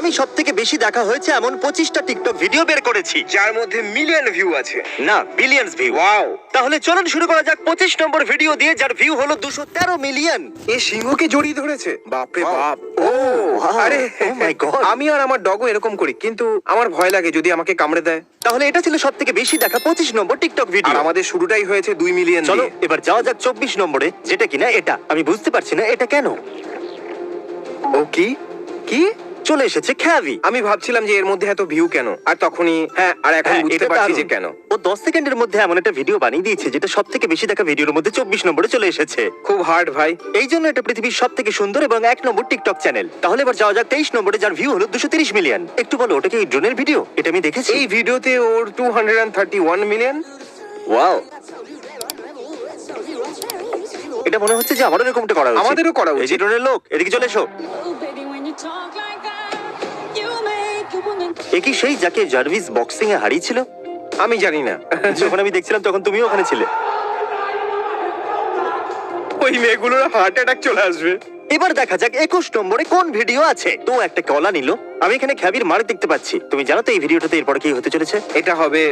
আমি সব থেকে বেশি দেখা হয়েছে এমন পঁচিশটা টিকটক ভিডিও বের করেছি। যার মধ্যে মিলিয়ন ভিউ আছে। না বিলিয়ন্স ভিউ ওয়াও তাহলে চলুন শুরু করা যাক পঁচিশ নম্বর ভিডিও দিয়ে যার ভিউ হলো দুশো তেরো মিলিয়ন এ সিংহকে জড়িয়ে ধরেছে। বাপরে. বাপ। ও আরে Oh my God. আমি আর আমার ডগও এরকম করি কিন্তু আমার ভয় লাগে যদি আমাকে কামড়ে দেয়। তাহলে এটা ছিল সব থেকে বেশি দেখা পঁচিশ নম্বর টিকটক আর ভিডিও আমাদের শুরুটাই হয়েছে দুই মিলিয়ন চলো দিয়ে। এবার যাওয়া যাক চব্বিশ নম্বরে যেটা কিনা এটা। আমি বুঝতে পারছি না এটা কেন। ও কি? কি? চলে এসেছে খ্যাভি আমি ভাবছিলাম যে এর মধ্যে এত ভিউ কেন? আর তখনই হ্যাঁ আর এখন হ্যাঁ, বুঝতে এটা পারছি দারুণ। যে কেন। ও দশ সেকেন্ডের মধ্যে এমন একটা ভিডিও বানিয়ে দিয়েছে যেটা সব থেকে বেশি দেখা ভিডিওর মধ্যে চব্বিশ নম্বরে চলে এসেছে। খুব হার্ড ভাই। এই জন্য এটা পৃথিবীর সব থেকে সুন্দর এবং এক নম্বর টিকটক চ্যানেল তাহলে এবার যাওয়া যাক তেইশ নম্বরে যার ভিউ হলো দুশো তিরিশ মিলিয়ন একটু বলো ওটা কি ড্রোনের ভিডিও এটা আমি দেখেছি। এই ভিডিওতে ওর টু মিলিয়ন ওয়াও এটা মনে হচ্ছে যে আমারও এরকমটা করা উচিত। আমাদেরও করা এই যে ড্রোনের লোক এদিকে চলে এসো। এ কি সেই যাকে জার্ভিস বক্সিং এ হারিয়েছিল? আমি জানি না। যখন আমি দেখছিলাম তখন তুমিও ওখানে ছিলে। ওই মেয়েগুলোর হার্ট অ্যাটাক চলে আসবে। এবার দেখা যাক একুশ নম্বরে কোন ভিডিও আছে? তো একটা কলা নিল। আমি এখানে খ্যাবির মার দেখতে পাচ্ছি। তুমি জানো তো এই ভিডিওটাতে এরপর কি হতে চলেছে? এটা হবে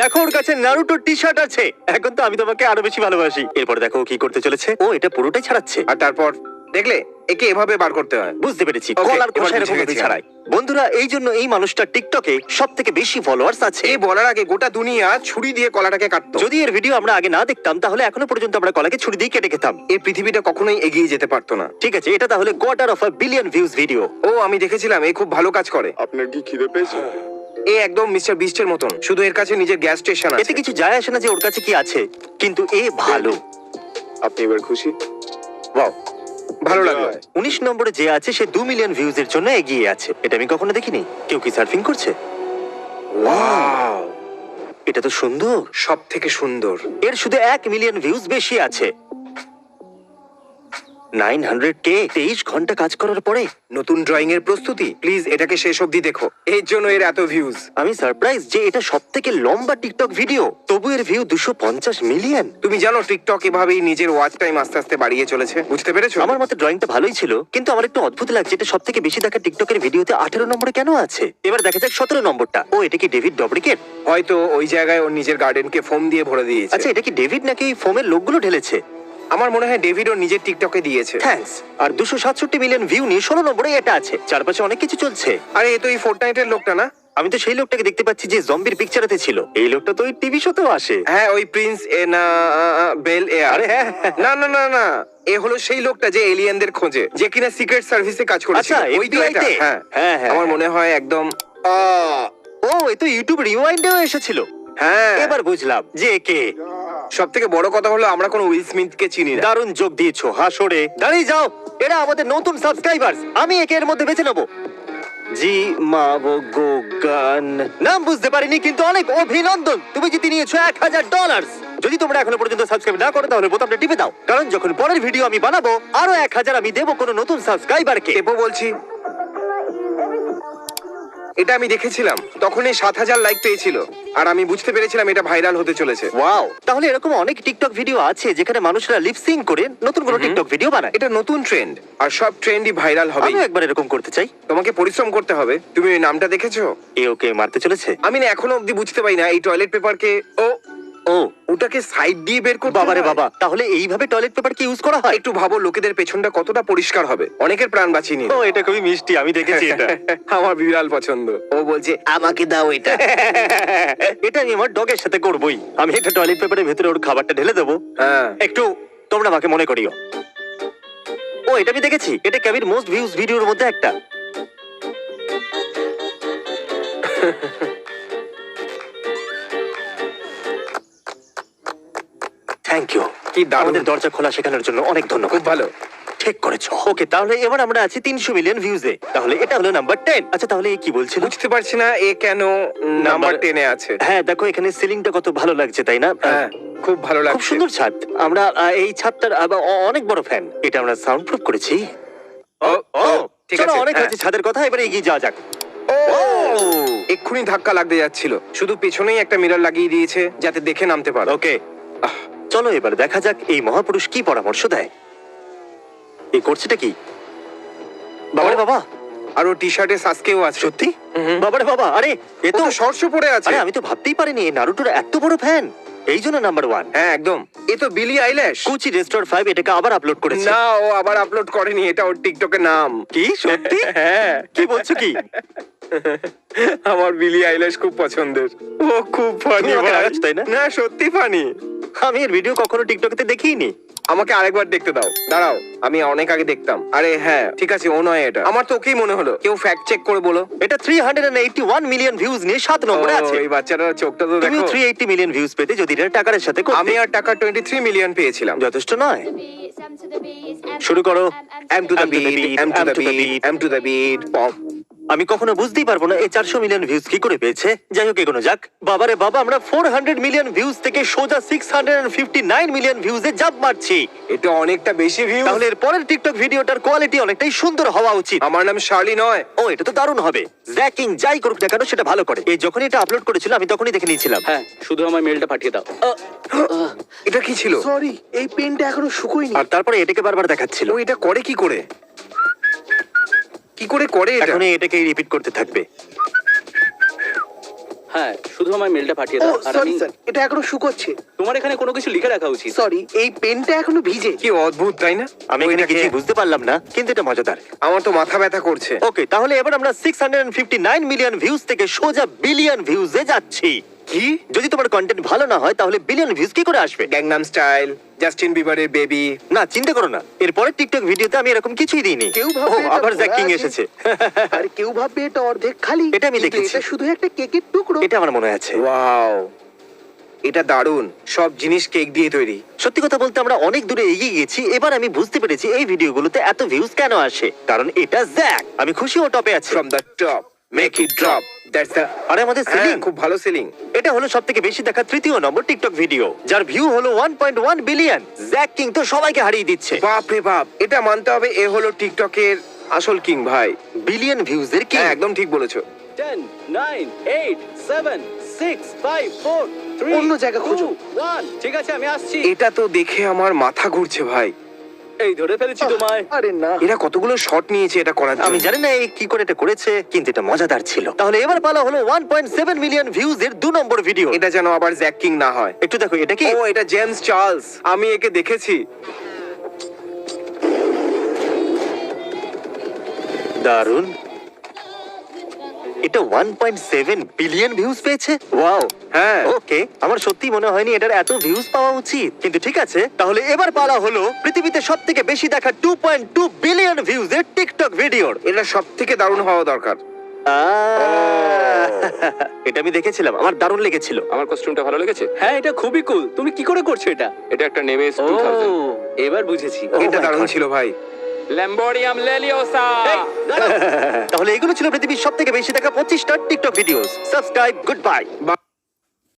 দেখো ওর কাছে নারুটোর টি শার্ট আছে। এখন তো আমি তোমাকে আরও বেশি ভালোবাসি। এরপর দেখো ও কি করতে চলেছে। ও এটা পুরোটাই ছাড়াচ্ছে। আর তারপর দেখলে? একে এভাবে বার করতে হয়। বুঝতে পেরেছি। Okay, কলার এবার খোসা বুঝে এরকম গেছি আমি। ছাড়াই বন্ধুরা এই জন্য এই মানুষটা টিকটকে সব থেকে বেশি ফলোয়ার্স আছে। এই বলার আগে গোটা দুনিয়া ছুরি দিয়ে কলাটাকে কাটতো। যদি এর ভিডিও আমরা আগে না দেখতাম তাহলে এখনও পর্যন্ত আমরা কলাকে ছুরি দিয়ে কেটে খেতাম। এই পৃথিবীটা কখনোই এগিয়ে যেতে পারতো না। ঠিক আছে এটা তাহলে quarter of a billion views video ও আমি দেখেছিলাম এই খুব ভালো কাজ করে। আপনার কি খিদে পেয়েছে? এ একদম মিস্টার বিস্টের মতন। শুধু এর কাছে নিজের গ্যাস স্টেশন আছে। এতে কিছু যায় আসে না যে ওর কাছে কি আছে কিন্তু এ ভালো। আপনি এবার খুশি? ওয়াও ভালো লাগল। উনিশ নম্বরে যে আছে সে দু মিলিয়ন ভিউজ এর জন্য এগিয়ে আছে। এটা আমি কখনো দেখিনি। কেউ কি সার্ফিং করছে? ওয়াও এটা তো সুন্দর। সব থেকে সুন্দর। এর শুধু এক মিলিয়ন ভিউজ বেশি আছে। নাইন হান্ড্রেড কে তেইশ ঘণ্টা কাজ করার পরে নতুন ড্রয়িং এর প্রস্তুতি। প্লিজ এটাকে শেষ অবধি দেখো। এর জন্য এর এত ভিউজ আমি সারপ্রাইজ যে এটা সব থেকে লম্বা টিকটক ভিডিও তবু এর ভিউ দুশো পঞ্চাশ মিলিয়ন তুমি জানো টিকটক এভাবেই নিজের ওয়াচ টাইম আস্তে আস্তে বাড়িয়ে চলেছে। বুঝতে পেরেছ? আমার মতে ড্রয়িংটা ভালোই ছিল কিন্তু আমার একটু অদ্ভুত লাগছে এটা সব থেকে বেশি দেখা টিকটকের ভিডিওতে আঠারো নম্বরে কেন আছে? এবার দেখা যাক সতেরো নম্বরটা। ও এটা কি ডেভিড ডবরিকেট হয়তো ওই জায়গায় ওর নিজের গার্ডেনকে ফোম দিয়ে ভরে দিয়েছে। আচ্ছা এটা কি ডেভিড নাকি ফোমের লোকগুলো ঢেলেছে? আমার মনে হয় ডেভিড ওর নিজের টিকটকে দিয়েছে। থ্যাঙ্কস আর দুশো সাতষট্টি মিলিয়ন ভিউ নিয়ে ষোলো নম্বরে এটা আছে। চারপাশে অনেক কিছু চলছে। আরে এ তো এই ফোর্টনাইটের লোকটা না? আমি তো সেই লোকটাকে দেখতে পাচ্ছি যে জম্বির পিকচারেতে ছিল। এই লোকটা তো ওই টিভি শোতেও আসে। হ্যাঁ ওই প্রিন্স এ না বেল এ আরে হ্যাঁ। না না না না। এ হলো সেই লোকটা যে এলিয়েনদের খোঁজে যে কিনা সিক্রেট সার্ভিসে কাজ করেছিল। আচ্ছা, ওই তো এটা হ্যাঁ। হ্যাঁ, হ্যাঁ, আমার হ্যাঁ। মনে হয় একদম ও এই তো ইউটিউব রিওয়াইন্ডেও এসেছিল। হ্যাঁ। এবার বুঝলাম যে কে? সব থেকে বড় কথা হলো আমরা কোনো উইল স্মিথকে চিনি না। দারুণ যোগ দিয়েছ হাসরে দাঁড়িয়ে যাও এরা আমাদের নতুন সাবস্ক্রাইবার্স আমি একে এর মধ্যে বেছে নেব। জি মাবগোগান নাম বুঝতে পারিনি কিন্তু অনেক অভিনন্দন। তুমি জিতে নিয়েছো এক হাজার ডলার যদি তোমরা এখনও পর্যন্ত সাবস্ক্রাইব না করো তাহলে বোতামটা টিপে দাও। কারণ যখন পরের ভিডিও আমি বানাবো আরও এক হাজার আমি দেবো কোনো নতুন সাবস্ক্রাইবারকে এপো বলছি। এটা আমি দেখেছিলাম। তখনই এই সাত হাজার লাইক পেয়েছিল। আর আমি বুঝতে পেরেছিলাম এটা ভাইরাল হতে চলেছে। ওয়াও তাহলে এরকম অনেক টিকটক ভিডিও আছে যেখানে মানুষরা লিপসিং করে নতুন কোনো টিকটক ভিডিও বানায়। এটা নতুন ট্রেন্ড আর সব ট্রেন্ডই ভাইরাল হবে। আমি একবার এরকম করতে চাই। তোমাকে পরিশ্রম করতে হবে। তুমি ওই নামটা দেখেছ? এ ওকে মারতে চলেছে? আমি না এখনও অব্দি বুঝতে পারি না এই টয়লেট পেপারকে ও ও ওটাকে সাইড দিয়ে বের করতে বাবারে হয়? বাবা তাহলে এইভাবে টয়লেট পেপার কি ইউজ করা হয়? একটু ভাবো লোকেদের পেছনটা কতটা পরিষ্কার হবে। অনেকের প্রাণ বাঁচিয়ে ও এটা খুবই মিষ্টি আমি দেখেছি এটা। আমার বিড়াল পছন্দ। ও বলছে আমাকে দাও এটা। এটা আমি আমার ডগের সাথে করবই। আমি একটা টয়লেট পেপারের ভেতরে ওর খাবারটা ঢেলে দেবো। হ্যাঁ। একটু তোমরা আমাকে মনে করিও। ও এটা আমি দেখেছি। এটা ক্যাবির মোস্ট ভিউজ ভিডিওর মধ্যে একটা। থ্যাংক ইউ কি দারুণ। আমাদের দরজা খোলা শেখানোর জন্য অনেক ধন্যবাদ। খুব ভালো। ঠিক করেছ। ওকে তাহলে এবার আমরা আছি তিনশো মিলিয়ন ভিউজে তাহলে এটা হলো নাম্বার টেন আচ্ছা তাহলে এ কি বলছিল? বুঝতে পারছি না এ কেন নাম্বার টেনে আছে? হ্যাঁ দেখো এখানে সিলিংটা কত ভালো লাগছে তাই না? হ্যাঁ খুব ভালো খুব লাগছে। সুন্দর ছাদ। আমরা আহ, এই ছাদটার অ- অনেক বড় ফ্যান এটা আমরা সাউন্ড প্রুফ করেছি। ও ও ঠিক চলো আছে, অনেক হ্যাঁ। হয়েছে ছাদের কথা এবারে এগিয়ে যাওয়া যাক। ও এক্ষুনি ধাক্কা লাগতে যাচ্ছিল। শুধু পেছনেই একটা মিরর লাগিয়ে দিয়েছে যাতে দেখে নামতে পারো। ওকে চলো এবার দেখা যাক এই মহাপুরুষ কি পরামর্শ দেয়। এই করছেটা কি? বাবারে বাবা। আর ও টি শার্টে সাসকেও আছে। সত্যি? বাবারে বাবা আরে এ তো পরে আছে। আরে আমি তো ভাবতেই পারিনি এই নারুটোর এত বড় ফ্যান এই জন্য নাম্বার ওয়ান হ্যাঁ একদম। এ তো বিলি আইল্যাশ কুচি রেস্টোর ফাইভ এটাকে আবার আপলোড করেছে। না ও আবার আপলোড করেনি এটা ওর টিকটকের নাম। কি? সত্যি? হ্যাঁ। কি বলছো কি? আমার বিলি আইল্যাশ খুব পছন্দের। ও খুব ফানি তাই না? না সত্যি ফানি আমি এর ভিডিও কখনো টিকটকে দেখিনি। আমাকে আরেকবার দেখতে দাও। দাঁড়াও আমি অনেক আগে দেখতাম। আরে হ্যাঁ ঠিক আছে ও নয় এটা। আমার তো ওকেই মনে হলো। কেউ ফ্যাক্ট চেক করে বলো। এটা three hundred eighty one million views নিয়ে সাত নম্বরে আছে। এই বাচ্চাটার চোখটা তো দেখো। থ্রি এইটি মিলিয়ন ভিউজ পেতে যদি এটা টাকার সাথে করতে আমি আর টাকা টোয়েন্টি থ্রি মিলিয়ন পেয়েছিলাম। যথেষ্ট নয়। শুরু করো। M to the M beat M to the to beat M to the beat pop আমি কখনো বুঝতেই পারব না এই চারশো মিলিয়ন ভিউজ কি করে পেয়েছে। যাই হোক এগোনো যাক। বাবারে বাবা আমরা ফোর হান্ড্রেড মিলিয়ন ভিউজ থেকে সোজা six hundred fifty nine million ভিউজে jump মারছি। এটা অনেকটা বেশি ভিউ তাহলে এর পরের টিকটক ভিডিওটার কোয়ালিটি অনেকটাই সুন্দর হওয়া উচিত। আমার নাম শার্লি নয়। ও এটা তো দারুণ হবে। জ্যাকিং যাই করুক না কেন সেটা ভালো করে। এই যখনই এটা আপলোড করেছিল আমি তখনই দেখে নিয়েছিলাম। হ্যাঁ শুধু আমার মেলটা পাঠিয়ে দাও। এটা কি ছিল? সরি এই পেনটা এখনও শুকোয়নি। আর তারপরে এটাকে বারবার দেখাচ্ছিল। ও এটা করে কি করে? কি করে করে এটা? এখন এটাকে রিপিট করতে থাকবে। হ্যাঁ শুধু আমার মেলটা পাঠিয়ে দাও। আর সরি আমি স্যার এটা এখনও শুকোচ্ছে তোমার এখানে কোনো কিছু লিখে রাখা উচিত। সরি এই পেনটা এখনও ভিজে। কি অদ্ভুত তাই না? আমি এখানে কিছুই বুঝতে পারলাম না কিন্তু এটা মজাদার। আমার তো মাথা ব্যথা করছে। ওকে তাহলে এবার আমরা six hundred fifty nine million views থেকে সোজা বিলিয়ন ভিউজে যাচ্ছি। কি? যদি তোমার কন্টেন্ট ভালো না হয় তাহলে বিলিয়ন ভিউজ কি করে আসবে? গ্যাংনাম স্টাইল জাস্টিন বিবারের বেবি না চিন্তা করো না। এরপরে টিকটক ভিডিওতে আমি এরকম কিছুই দিইনি। কেউ ও, এটা আবার ভরা জ্যাকিং আছে। এসেছে। আর কেউ ভাববে এটা অর্ধেক খালি। এটা আমি কিন্তু দেখেছি। এটা শুধু একটা কেকের টুকরো। এটা আমার মনে আছে। ওয়াও। এটা দারুণ। সব জিনিস কেক দিয়ে তৈরি। সত্যি কথা বলতে আমরা অনেক দূরে এগিয়ে গেছি এবার আমি বুঝতে পেরেছি এই ভিডিওগুলোতে এত ভিউজ কেন আসে। কারণ এটা জ্যাক আমি খুশি ও টপে আছি। From the top make it drop that's the আরে আমাদের হ্যাঁ। সিলিং খুব ভালো সিলিং এটা হলো সব বেশি দেখা তৃতীয় নম্বর টিকটক ভিডিও যার ভিউ হলো one point one billion Zach King তো সবাইকে হারিয়ে দিচ্ছে। বাপ রে বাপ এটা মানতে হবে এ হলো টিকটকের আসল কিং ভাই। বিলিয়ন ভিউজ এর কি হ্যাঁ একদম ঠিক বলেছ। Ten nine eight seven six five four three অন্য জায়গা খোঁজো। ঠিক আছে আমি আসছি। এটা তো দেখে আমার মাথা ঘুরছে ভাই। এই ধরে ফেলেছি তোমায়। আরে না। এরা কতগুলো শট নিয়েছে এটা করার আমি জানি না এই কি করে এটা করেছে কিন্তু এটা মজাদার ছিল। তাহলে এবার পালা হলো one point seven million views এর দু নম্বর ভিডিও এটা যেন আবার জ্যাক কিং না হয়। একটু দেখো এটা কি? ও এটা জেমস চার্লস আমি একে দেখেছি। দারুণ এটা one point seven billion views পেয়েছে? ওয়াও হ্যাঁ। ওকে আমার সত্যি মনে হয়নি এটার এত ভিউজ পাওয়া উচিত। কিন্তু ঠিক আছে তাহলে এবার পালা হলো পৃথিবীতে সব থেকে বেশি দেখা two point two billion views এর টিকটক ভিডিওর এটা সব থেকে দারুণ হওয়া দরকার। এটা আমি দেখেছিলাম আমার দারুণ লেগেছিল। আমার কস্টিউমটা ভালো লেগেছে? হ্যাঁ এটা খুবই কুল তুমি কি করে করছ এটা? এটা একটা নেমেস ও 2000 এবার বুঝেছি। Oh এটা my দারুণ God. ছিল ভাই। ল্যাম্বোরিয়াম লেলিওসা তাহলে এগুলো ছিল পৃথিবীর সব থেকে বেশি দেখা পঁচিশটা TikTok videos subscribe good bye